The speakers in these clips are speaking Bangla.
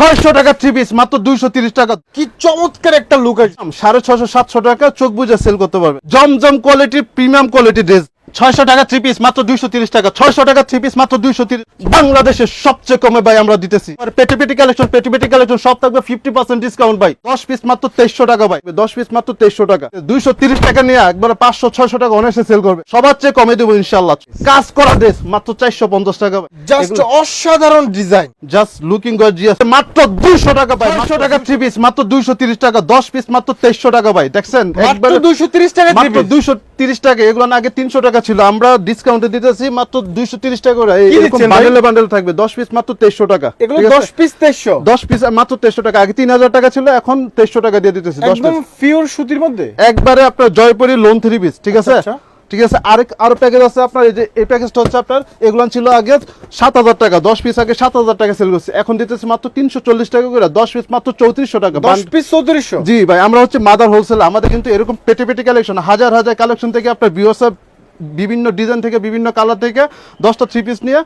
ছয়শো টাকা থ্রি পিস মাত্র দুইশো তিরিশ টাকা। কি চমৎকার একটা লুক আছে। সাড়ে ছশো সাতশো টাকা চোখ বুঝে সেল করতে পারবে। Zamzam quality premium quality dress ছয়শো টাকা থ্রি পিস মাত্র দুইশো তিরিশ টাকা। ছয়শো টাকা থ্রি পিস মাত্র দুইশো তিরিশ। বাংলাদেশের সবচেয়ে কমে ভাই আমরা দিতেছি। আর পেটি পেটি কালেকশন পেটি পেটি কালেকশন সব থাকবে ফিফটি পার্সেন্ট ডিসকাউন্ট ভাই। দশ পিস মাত্র তেইশশো টাকা ভাই। দশ পিস মাত্র তেইশশো টাকা। দুইশো তিরিশ টাকা নিয়ে একবার পাঁচশো ছয়শো টাকা অনায়াসে সেল করবে। সবার চেয়ে কমে দেবো ইনশাল্লাহ কাজ করা ড্রেস মাত্র চারশো পঞ্চাশ টাকা ভাই। জাস্ট অসাধারণ ডিজাইন জাস্ট লুকিং গর্জিয়াস মাত্র 200 টাকা ভাই 200 টাকা থ্রি পিস মাত্র 230 টাকা। 10 পিস মাত্র 2300 টাকা ভাই। দেখছেন? একবারে 230 টাকা মাত্র দিবে 230 টাকা এগুলো না আগে 300 টাকা ছিল আমরা ডিসকাউন্টে দিতেছি মাত্র 230 টাকা করে? বান্ডেলে বান্ডেল থাকবে 10 পিস মাত্র তেইশো টাকা? 10 পিস তেইশো দশ পিস মাত্র তেইশো টাকা আগে 3000 টাকা ছিল এখন তেইশো টাকা দিয়ে দিতেছি দশ পিস পিওর সুতির মধ্যে একবারে আপনার জয়পুরি লোন থ্রি পিস ঠিক আছে আচ্ছা। ঠিক আছে আরেক আরও প্যাকেজ আছে আপনার এই যে এই প্যাকেজটা হচ্ছে আপনার এগুলো ছিল আগে সাত হাজার টাকা দশ পিস আগে সাত হাজার টাকা সেল করছে। এখন দিতেছে মাত্র তিনশো চল্লিশ টাকা করে দশ পিস মাত্র চৌত্রিশশো টাকা। 10 পিস 3400 জি ভাই আমরা হচ্ছে মাদার হোলসেল আমাদের কিন্তু এরকম পেটে পেটে কালেকশন হাজার হাজার কালেকশন থেকে আপনার বিওসা বিভিন্ন ডিজাইন থেকে বিভিন্ন কালার থেকে দশটা থ্রি পিস নিয়ে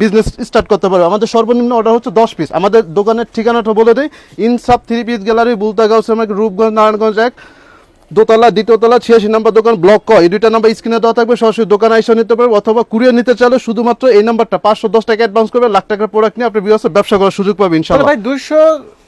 বিজনেস স্টার্ট করতে পারবে। আমাদের সর্বনিম্ন অর্ডার হচ্ছে দশ পিস আমাদের দোকানের ঠিকানাটা বলে দিই Insaf three piece gallery Bultagaon সেমাক Rupganj Narayanganj এক। দোতলা দ্বিতীয়তলা ছিয়াশি নাম্বার দোকান ব্লক ক। এই দুইটা নাম্বার স্ক্রিনে দেওয়া থাকবে সরাসরি দোকান এসে নিতে পারবে অথবা কুরিয়ার নিতে চাইলে শুধুমাত্র এই নাম্বারটা পাঁচশো দশ টাকা অ্যাডভান্স করবে লাখ টাকার প্রোডাক্ট নিয়ে আপনি ব্যবসা করার সুযোগ পাবেন ইনশাআল্লাহ। ভাই 230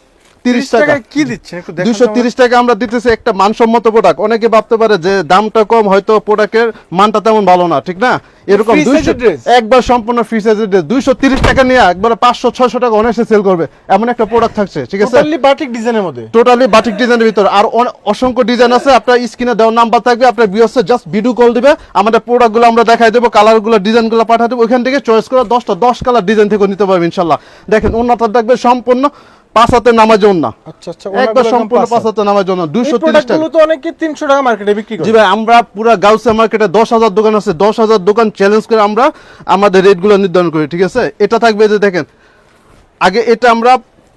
তিরিশ টাকা টাকা। কি দিচ্ছেন? দুশো তিরিশ টাকা আমরা দিতেছি একটা মানসম্মত প্রোডাক্ট অনেকে ভাবতে পারে যে দামটা কম হয়তো প্রোডাক্টের মানটা তেমন ভালো না ঠিক না? এরকম Free size 200 এর dress? একবার সম্পূর্ণ ফ্রি সাইজের ড্রেস দুইশো তিরিশ টাকা নিয়ে একবার পাঁচশো ছয়শো টাকা অনায়াসে সেল করবে। এমন একটা প্রোডাক্ট থাকছে ঠিক আছে? টোটালি বাটিক ডিজাইনের মধ্যে। টোটালি বাটিক ডিজাইনের ভিতর। আর অসংখ্য ডিজাইন আছে আপনার স্ক্রিনে দেওয়ার নাম্বার থাকবে আপনার বিয়সে জাস্ট ভিডিও কল দিবে। আমাদের প্রোডাক্টগুলো আমরা দেখাই দেবো কালারগুলো ডিজাইনগুলো পাঠিয়ে দেবো। ওইখান থেকে চয়েস করে দশটা দশ কালার ডিজাইন থেকে নিতে পারবে ইনশাল্লাহ। দেখেন অন্যটা থাকবে সম্পূর্ণ পাঁচ হাতে আচ্ছা আচ্ছা একবার সম্পূর্ণ পাঁচ হাতে। টাকা। তো অনেকে 300 টাকা মার্কেটে বিক্রি করে। জি ভাই আমরা পুরো গাউসে মার্কেটে দশ হাজার দোকান আছে দশ হাজার দোকান চ্যালেঞ্জ করে আমরা আমাদের রেটগুলো নির্ধারণ করি ঠিক আছে? এটা থাকবে যে দেখেন আগে এটা আমরা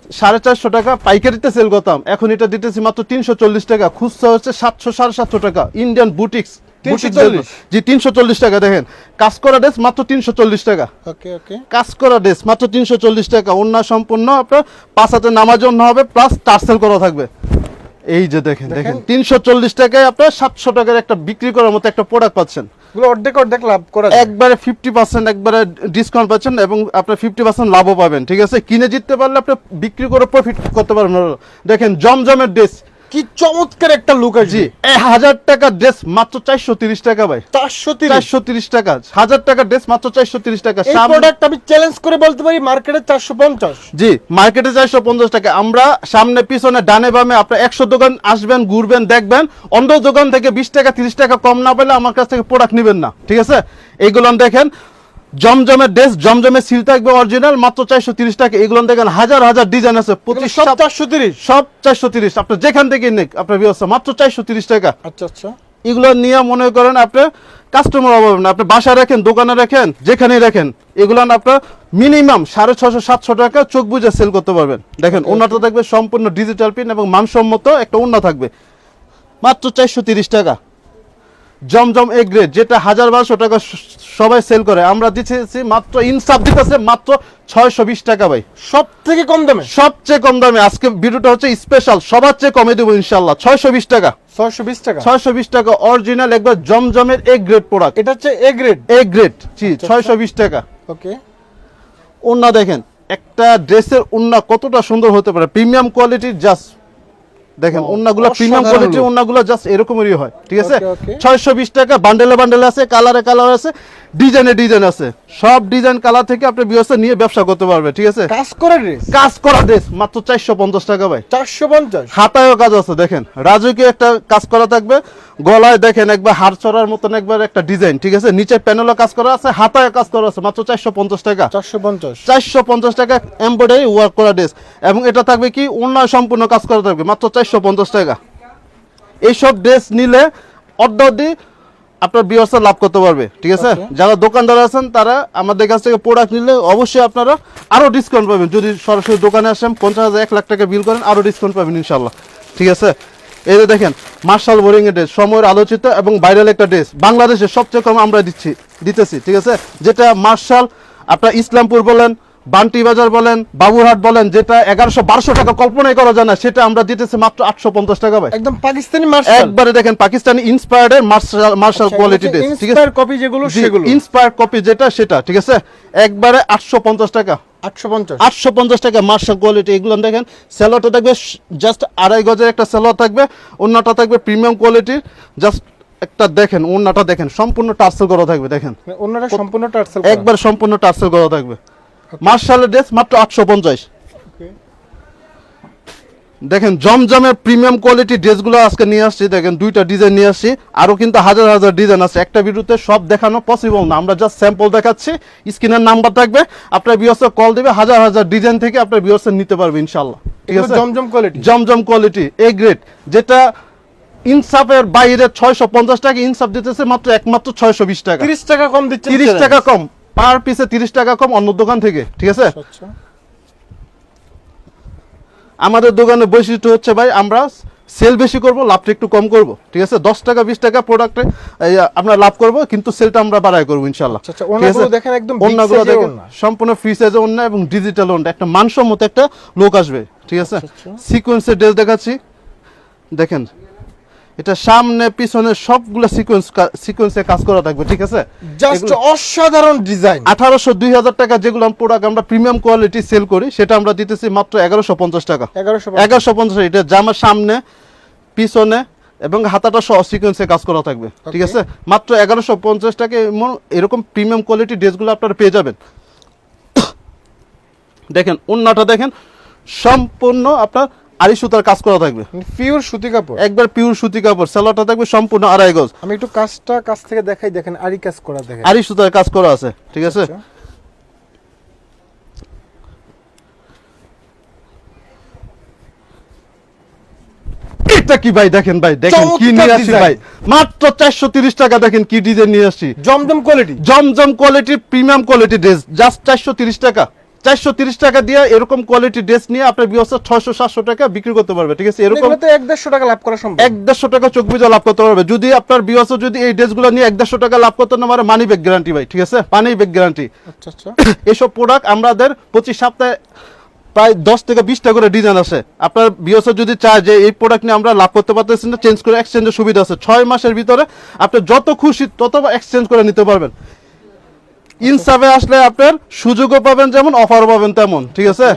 সাড়ে চারশো টাকা পাইকারিতে সেল করতাম এখন এটা দিতেছি মাত্র তিনশো চল্লিশ টাকা খুচরা হচ্ছে সাতশো সাড়ে সাতশো টাকা ইন্ডিয়ান বুটিক্স 340 জি তিনশো চল্লিশ টাকা দেখেন। কাজ করা ড্রেস মাত্র তিনশো চল্লিশ টাকা। কাজ করা ড্রেস মাত্র তিনশো চল্লিশ টাকা। অন্য সম্পূর্ণ আপনার পাঁচ হাতে নামার জন্য হবে প্লাস টার্সেল করা থাকবে। এই যে দেখেন দেখেন। তিনশো চল্লিশ টাকায় আপনার সাতশো টাকার একটা বিক্রি করার মতো একটা প্রোডাক্ট পাচ্ছেন। অর্ধেক অর্ধেক লাভ করা একবারে ফিফটি পার্সেন্ট একবারে ডিসকাউন্ট পাচ্ছেন এবং আপনার ফিফটি পার্সেন্ট লাভও পাবেন ঠিক আছে? কিনে জিততে পারলে আপনি বিক্রি করে প্রফিট করতে পারবেন। দেখেন জমজমের ড্রেস কি চমৎকার একটা লুক আছে এক হাজার টাকা ড্রেস মাত্র চারশো তিরিশ টাকা ভাই। 430 চারশো তিরিশ টাকা। হাজার টাকা ড্রেস মাত্র চারশো তিরিশ টাকা। এই প্রোডাক্ট আমি চ্যালেঞ্জ করে বলতে পারি মার্কেটে 450 জি মার্কেটে চারশো পঞ্চাশ টাকা। আমরা সামনে পিছনে ডানে বামে আপনার একশো দোকান আসবেন ঘুরবেন দেখবেন। অন্য দোকান থেকে বিশ টাকা তিরিশ টাকা কম না পেলে আমার কাছ থেকে প্রোডাক্ট নেবেন না। ঠিক আছে? এইগুলো দেখেন। জমজমের ড্রেস জমজমের সিল থাকবে অরিজিনাল মাত্র চারশো তিরিশ টাকা। এগুলো দেখেন হাজার হাজার ডিজাইন আছে। পঁচিশ সব 430 সব চারশো তিরিশ। আপনার যেখান থেকে নেক আপনার ব্যবস্থা মাত্র চারশো তিরিশ টাকা। আচ্ছা আচ্ছা। এগুলো নিয়ে মনে করেন আপনি কাস্টমার অভাব না। আপনি বাসায় রাখেন দোকানে রাখেন যেখানেই রাখেন এগুলো আপনার মিনিমাম সাড়ে ছশো সাতশো টাকা চোখ বুঝে সেল করতে পারবেন। দেখেন ওনাটা থাকবে সম্পূর্ণ ডিজিটাল পিন এবং মানসম্মত একটা ওনা থাকবে। মাত্র চারশো তিরিশ টাকা। জমজম এ গ্রেড যেটা হাজার বারোশো টাকা সবাই সেল করে। আমরা দিচ্ছি মাত্র ইনসাফ দিতেছে মাত্র ছয়শো বিশ টাকা ভাই। সব থেকে কম দামে? সবচেয়ে কম দামে। আজকে ভিডিওটা হচ্ছে স্পেশাল সবার চেয়ে কমে দেবো ইনশাল্লাহ ছয়শো বিশ টাকা। 620 টাকা? ছয়শো বিশ টাকা অরিজিনাল একবার জমজমের এ গ্রেড প্রোডাক্ট এটা হচ্ছে এ গ্রেড এ গ্রেড জি আচ্ছা, ছয়শো বিশ টাকা। ওকে। ওন্না দেখেন একটা ড্রেসের ওন্না কতটা সুন্দর হতে পারে। প্রিমিয়াম কোয়ালিটির জাস্ট দেখেন ওন্নাগুলো প্রিমিয়াম কোয়ালিটির। ওন্নাগুলো জাস্ট এরকমেরই হয় ঠিক আছে Okay, okay. ছয়শো বিশ টাকা বান্ডেলে বান্ডেলে আছে কালারে কালার আছে ডিজাইনে ডিজাইন আছে সব ডিজাইন কালার থেকে আপনি ব্যবস্থা নিয়ে ব্যবসা করতে পারবে ঠিক আছে? কাজ করে ড্রেস কাজ করা ড্রেস মাত্র চারশো পঞ্চাশ টাকা ভাই। 450 হাতায়ও কাজ আছে দেখেন। রাজুকে একটা কাজ করা থাকবে গলায় দেখেন একবার হাড় চড়ার মতন একবার একটা ডিজাইন ঠিক আছে? নিচে প্যানেলও কাজ করা আছে হাতায় কাজ করা আছে মাত্র চারশো পঞ্চাশ টাকা। 450 চারশো পঞ্চাশ টাকা এমব্রয়ডারি ওয়ার্ক করা ড্রেস এবং এটা থাকবে কি? উন্নয় সম্পূর্ণ কাজ করা থাকবে মাত্র চারশো পঞ্চাশ টাকা। এইসব ড্রেস নিলে অর্ধি আপনার ব্যবস্থা লাভ করতে পারবে ঠিক আছে? যারা দোকানদার আছেন তারা আমাদের কাছ থেকে প্রোডাক্ট নিলে অবশ্যই আপনারা আরও ডিসকাউন্ট পাবেন। যদি সরাসরি দোকানে আসেন পঞ্চাশ হাজার এক লাখ টাকা বিল করেন আরও ডিসকাউন্ট পাবেন ইনশাল্লাহ ঠিক আছে? এই যে দেখেন মার্শাল বোরিং এর ড্রেস সময়ের আলোচিত এবং ভাইরাল একটা ড্রেস বাংলাদেশের সবচেয়ে কম আমরা দিচ্ছি দিতেছি ঠিক আছে? যেটা মার্শাল আপনার ইসলামপুর বলেন বান্টি বাজার বলেন বাবুরহাট বলেন যেটা এগারোশো বারোশো টাকা কল্পনাই করা যায় না সেটা আমরা দিতেছি মাত্র আটশো পঞ্চাশ টাকা ভাই। একদম পাকিস্তানি মার্শাল একবারে দেখেন পাকিস্তানি ইন্সপায়ার্ড এর মার্শাল মার্শাল কোয়ালিটি ঠিক আছে? কপি যেগুলো সেগুলো। ইন্সপায়ার কপি যেটা সেটা ঠিক আছে? একবারে আটশো পঞ্চাশ টাকা। আটশো পঞ্চাশ। টাকা মার্শাল কোয়ালিটি এগুলো দেখেন সেলোটা থাকবে জাস্ট আড়াই গজের একটা সেলোয়ার থাকবে অন্যটা থাকবে প্রিমিয়াম কোয়ালিটির জাস্ট একটা দেখেন অন্যটা দেখেন সম্পূর্ণ টার্সেল করা থাকবে দেখেন। অন্যরা সম্পূর্ণ টার্সেল একবার সম্পূর্ণ টার্সেল করা থাকবে। মার্শালের ড্রেস মাত্র আটশো পঞ্চাশ। দেখেন জমজমের প্রিমিয়াম কোয়ালিটি ড্রেসগুলো আজকে নিয়ে আসছি। দেখেন দুইটা ডিজাইন নিয়ে আসছি। আরও কিন্তু হাজার হাজার ডিজাইন আছে। একটা ভিডিওতে সব দেখানো পসিবল না। আমরা জাস্ট স্যাম্পল দেখাচ্ছি। স্ক্রিনের নাম্বার থাকবে। আপনার বিয়সে কল দিবে। হাজার হাজার ডিজাইন থেকে আপনার বিয়সে নিতে পারবে ইনশাল্লাহ ঠিক আছে? Zamzam quality Zamzam quality A grade যেটা ইনসাফের বাইরে ছয়শো পঞ্চাশ টাকা ইনসাফ দিতেছে মাত্র একমাত্র ছয়শো বিশ টাকা। তিরিশ টাকা কম দিচ্ছে তিরিশ টাকা কম। পার পিসে তিরিশ টাকা কম অন্য দোকান থেকে ঠিক আছে? আচ্ছা। আমাদের দোকানের বৈশিষ্ট্য হচ্ছে ভাই আমরা সেল বেশি করব লাভটা একটু কম করব ঠিক আছে? দশ টাকা বিশ টাকা প্রোডাক্টে আমরা লাভ করব কিন্তু সেলটা আমরা বাড়াই করব ইনশাল্লাহ আচ্ছা, আচ্ছা, দেখেন একদম অন্যগুলো দেখেন সম্পূর্ণ ফ্রি সাইজে অন্য এবং ডিজিটাল ওন্ড একটা মানসম্মত একটা লোক আসবে ঠিক আছে? সিকোয়েন্সের ড্রেস দেখাচ্ছি দেখেন এটা সামনে পিছনে সবগুলো সিকোয়েন্স সিকোয়েন্সে কাজ করা থাকবে ঠিক আছে? জাস্ট অসাধারণ ডিজাইন আঠারোশো দুই হাজার টাকা যেগুলো প্রোডাক্ট আমরা প্রিমিয়াম কোয়ালিটি সেল করি সেটা আমরা দিতেছি মাত্র এগারোশো পঞ্চাশ টাকা। এগারোশো এগারোশো পঞ্চাশ এটা জামার সামনে পিছনে এবং হাতাটা সহ সিকোয়েন্সে কাজ করা থাকবে ঠিক আছে? মাত্র এগারোশো পঞ্চাশ টাকা এমন এরকম প্রিমিয়াম কোয়ালিটি ড্রেসগুলো আপনারা পেয়ে যাবেন। দেখেন অন্যটা দেখেন সম্পূর্ণ আপনার আড়ি সুতার কাজ করা থাকবে। পিওর সুতি কাপড়? একবার পিওর সুতি কাপড় সালোয়ারটা থাকবে সম্পূর্ণ আড়াই গজ। আমি একটু কাজটা কাছ থেকে দেখাই দেখেন আরি কাজ করা দেখেন। আড়ি সুতার কাজ করা আছে ঠিক আছে? আচ্ছা। এটা কি ভাই? দেখেন ভাই দেখেন কি নিয়ে আসছি ভাই। মাত্র চারশো তিরিশ টাকা দেখেন কি ডিজাইন নিয়ে আসছি। জমজম কোয়ালিটি জমজম কোয়ালিটির প্রিমিয়াম কোয়ালিটি ড্রেস জাস্ট চারশো তিরিশ টাকা। চারশো তিরিশ টাকা দিয়ে এরকম কোয়ালিটি ড্রেস নিয়ে আপনার ছয়শো সাতশো টাকা বিক্রি করতে পারবে ঠিক আছে? এরকম এক দেড়শো টাকা লাভ করা সম্ভব। এক দেড়শো টাকা চোখ বুঝে লাভ করতে পারবে। যদি আপনার যদি এই ড্রেসগুলো নিয়ে এক দেড়শো টাকা লাভ করতে না পারে মানি ব্যাগ গ্যারান্টি ভাই ঠিক আছে? পানি ব্যাগ গ্যারান্টি আচ্ছা আচ্ছা। এসব প্রোডাক্ট আমাদের পঁচিশ সপ্তাহে প্রায় দশ থেকে বিশটা করে ডিজাইন আছে আপনার বিএসও যদি চায় যে এই প্রোডাক্ট নিয়ে আমরা লাভ করতে পারতেছি না চেঞ্জ করে এক্সচেঞ্জের সুবিধা আছে। ছয় মাসের ভিতরে আপনি যত খুশি তত এক্সচেঞ্জ করে নিতে পারবেন। ইনসাফে আসলে আপনার সুযোগও পাবেন যেমন অফারও পাবেন তেমন ঠিক আছে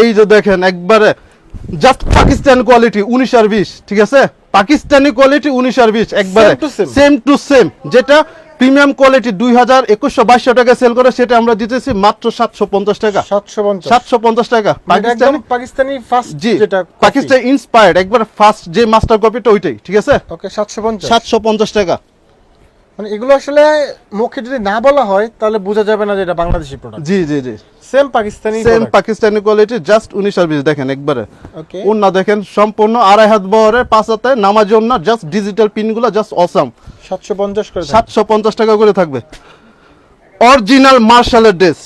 এই যে দেখেন একবারে জাস্ট পাকিস্তান কোয়ালিটি উনিশ আর বিশ ঠিক আছে পাকিস্তানি কোয়ালিটি উনিশ আর বিশ একবারে. সেম টু সেম যেটা প্রিমিয়াম কোয়ালিটি দুই হাজার একুশশো বাইশশো টাকা সেল করে সেটা আমরা দিতেছি মাত্র সাতশো পঞ্চাশ টাকা। সাতশো পঞ্চাশ। টাকা। মানে পাকিস্তানি পাকিস্তানি ফার্স্ট জি যেটা পাকিস্তান ইন্সপায়ার্ড একবার ফার্স্ট যে মাস্টার কপিটা ওইটাই ঠিক আছে? ওকে সাতশো পঞ্চাশ। সাতশো পঞ্চাশ টাকা। মানে এগুলো আসলে মুখে যদি না বলা হয় তাহলে বোঝা যাবে না যে এটা বাংলাদেশি প্রোডাক্ট জি জি জি। Same Pakistani same Pakistani quality just উনিশ আর বিশ দেখেন একবারে। ওকে ওন্না দেখেন সম্পূর্ণ আড়াই হাত বহরের পাঁচ হাতে নামাজি ওন্না জাস্ট ডিজিটাল পিনগুলো জাস্ট অসাম সাতশো পঞ্চাশ করে। সাতশো পঞ্চাশ টাকা করে থাকবে। অরিজিনাল মার্শালের ড্রেস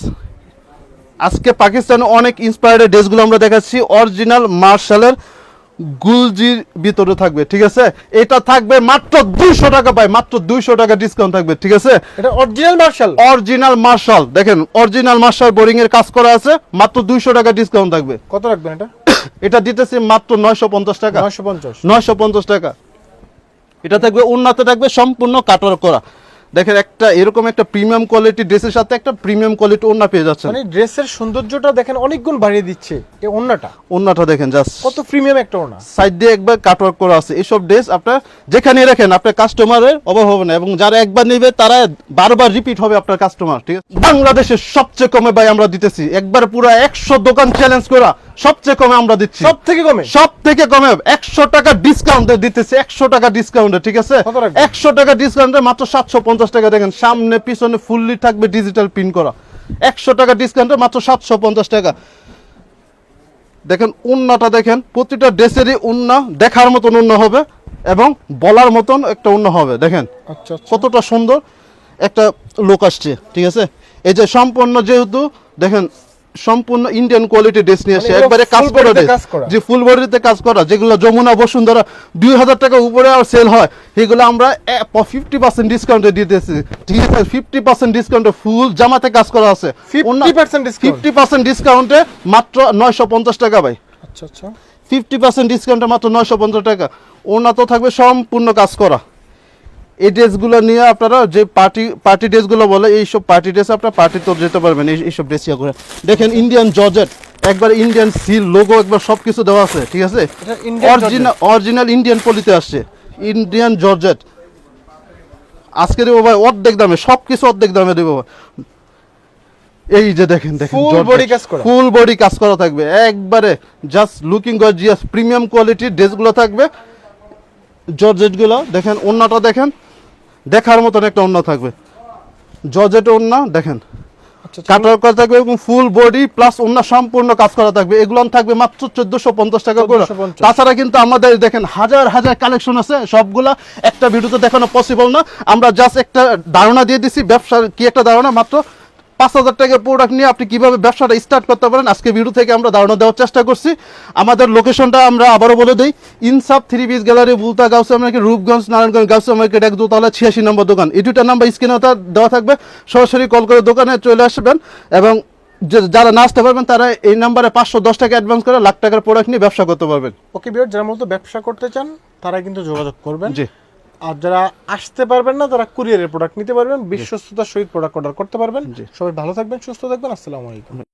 আজকে পাকিস্তানে অনেক ইন্সপায়ার্ড ড্রেসগুলো আমরা দেখাচ্ছি। অরিজিনাল মার্শালের গুলজির ভিতরে থাকবে ঠিক আছে? এটা থাকবে মাত্র দুইশো টাকা পাই মাত্র দুইশো টাকা ডিসকাউন্ট থাকবে ঠিক আছে? এটা অরিজিনাল মার্শাল অরিজিনাল মার্শাল দেখেন অরিজিনাল মার্শাল বোরিং এর কাজ করা আছে মাত্র দুইশো টাকা ডিসকাউন্ট থাকবে। কত রাখবেন এটা? এটা দিতেছি মাত্র নয়শো পঞ্চাশ টাকা। নয়শো পঞ্চাশ। নয়শো পঞ্চাশ টাকা। এটা থাকবে উন্নত থাকবে সম্পূর্ণ কাটার করা। দেখেন একটা এরকম একটা প্রিমিয়াম কোয়ালিটি ড্রেসের সাথে একটা প্রিমিয়াম কোয়ালিটি ওন্না পেয়ে যাচ্ছেন। মানে ড্রেসের সৌন্দর্যটা দেখেন অনেক গুণ বাড়িয়ে দিচ্ছে এই ওন্নাটা ওন্নাটা দেখেন জাস্ট কত প্রিমিয়াম একটা ওনা সাইড দিয়ে একবার কাটওয়ার্ক করা আছে। এইসব ড্রেস আপনার যেখানে রাখেন আপনার কাস্টমারের অভাব হবে না এবং যারা একবার নেবে তারা বারবার রিপিট হবে আপনার কাস্টমার ঠিক আছে? বাংলাদেশের সবচেয়ে কমে ভাই আমরা দিতেছি। একবার পুরো একশো দোকান চ্যালেঞ্জ করা সবচেয়ে কমে আমরা দিচ্ছি। সব থেকে কমে? সব থেকে কমে একশো টাকা ডিসকাউন্টে দিতেছে। একশো টাকা ডিসকাউন্টে ঠিক আছে? একশো টাকা ডিসকাউন্টে মাত্র সাতশো পঞ্চাশ টাকা। দেখেন সামনে পিছনে ফুললি থাকবে ডিজিটাল পিন করা। একশো টাকা ডিসকাউন্টে মাত্র সাতশো পঞ্চাশ টাকা। দেখেন উন্নাটা দেখেন প্রতিটা ড্রেসেরই উন্না দেখার মতন উন্ন হবে এবং বলার মতন একটা উন্ন হবে। দেখেন আচ্ছা আচ্ছা। কতটা সুন্দর একটা লোক আসছে ঠিক আছে? এই যে সম্পূর্ণ যেহেতু দেখেন সম্পূর্ণ ইন্ডিয়ান কোয়ালিটি ড্রেস নিয়ে আসছে মানে একবারে কাজ করা করা? যে ফুল বডিতে কাজ করা যেগুলো যমুনা বসুন্ধরা দুই হাজার টাকা উপরে আর সেল হয় সেগুলো আমরা ফিফটি পার্সেন্ট ডিসকাউন্টে দিতেছি। ঠিক আছে ফিফটি পার্সেন্ট ডিসকাউন্টে ফুল জামাতে কাজ করা আছে। 50% ফিফটি পার্সেন্ট ডিসকাউন্টে মাত্র নয়শো পঞ্চাশ টাকা ভাই। আচ্ছা আচ্ছা। ফিফটি পার্সেন্ট ডিসকাউন্টে মাত্র নয়শো পঞ্চাশ টাকা। ওনা তো থাকবে সম্পূর্ণ কাজ করা। এই ড্রেসগুলো নিয়ে আপনারা যে পার্টি পার্টি ড্রেসগুলো বলে এইসব পার্টি ড্রেস আপনারা পার্টিতে যেতে পারবেন এই এইসব ড্রেস ইয়ে করে। দেখেন ইন্ডিয়ান জর্জেট একবার ইন্ডিয়ান সিল লোগো একবার সব কিছু দেওয়া আছে ঠিক আছে? অরিজিনাল অরিজিনাল ইন্ডিয়ান পলিতে আসছে ইন্ডিয়ান জর্জেট আজকে দেবো ভাই অর্ধেক দামে সব কিছু অর্ধেক দামে দেবো। এই যে দেখেন দেখেন Full body কাজ করা। ফুল বডি কাজ করা থাকবে। একবারে জাস্ট লুকিং গর্জিয়াস প্রিমিয়াম কোয়ালিটির ড্রেসগুলো থাকবে। জর্জেটগুলো দেখেন ওন্নাটা দেখেন দেখার মতন একটা ওন্না থাকবে। জর্জেট ওন্না দেখেন। আচ্ছা আচ্ছা। কাটার করা থাকবে এবং ফুল বডি প্লাস অন্য সম্পূর্ণ কাজ করা থাকবে। এগুলো থাকবে মাত্র চোদ্দশো পঞ্চাশ টাকা করে। তাছাড়া কিন্তু আমাদের দেখেন হাজার হাজার কালেকশন আছে। সবগুলা একটা ভিডিওতে দেখানো পসিবল না। আমরা জাস্ট একটা ধারণা দিয়ে দিছি ব্যবসার কি একটা ধারণা? মাত্র পাঁচ হাজার টাকার প্রোডাক্ট নিয়ে আপনি কীভাবে ব্যবসাটা স্টার্ট করতে পারেন আজকে ভিডিও থেকে আমরা ধারণা দেওয়ার চেষ্টা করছি। আমাদের লোকেশনটা আমরা আবারও বলে দিই Insaf three piece gallery Bulta Gausia market Rupganj Narayanganj Gausia market এক দোতলা ছিয়াশি নম্বর দোকান। এই দুটা নাম্বার স্ক্রিনে দেওয়া থাকবে। সরাসরি কল করে দোকানে চলে আসবেন এবং যারা না আসতে পারবেন তারা এই নাম্বারে পাঁচশো দশ টাকা অ্যাডভান্স করে লাখ টাকার প্রোডাক্ট নিয়ে ব্যবসা করতে পারবেন। ওকে বিয়ার যারা মূলত ব্যবসা করতে চান তারা কিন্তু যোগাযোগ করবেন। জি। আর যারা আসতে পারবেন না তারা কুরিয়ারের প্রোডাক্ট নিতে পারবেন বিশ্বস্ততার সহিত প্রোডাক্ট অর্ডার করতে পারবেন। সবাই ভালো থাকবেন সুস্থ থাকবেন আসসালামু আলাইকুম।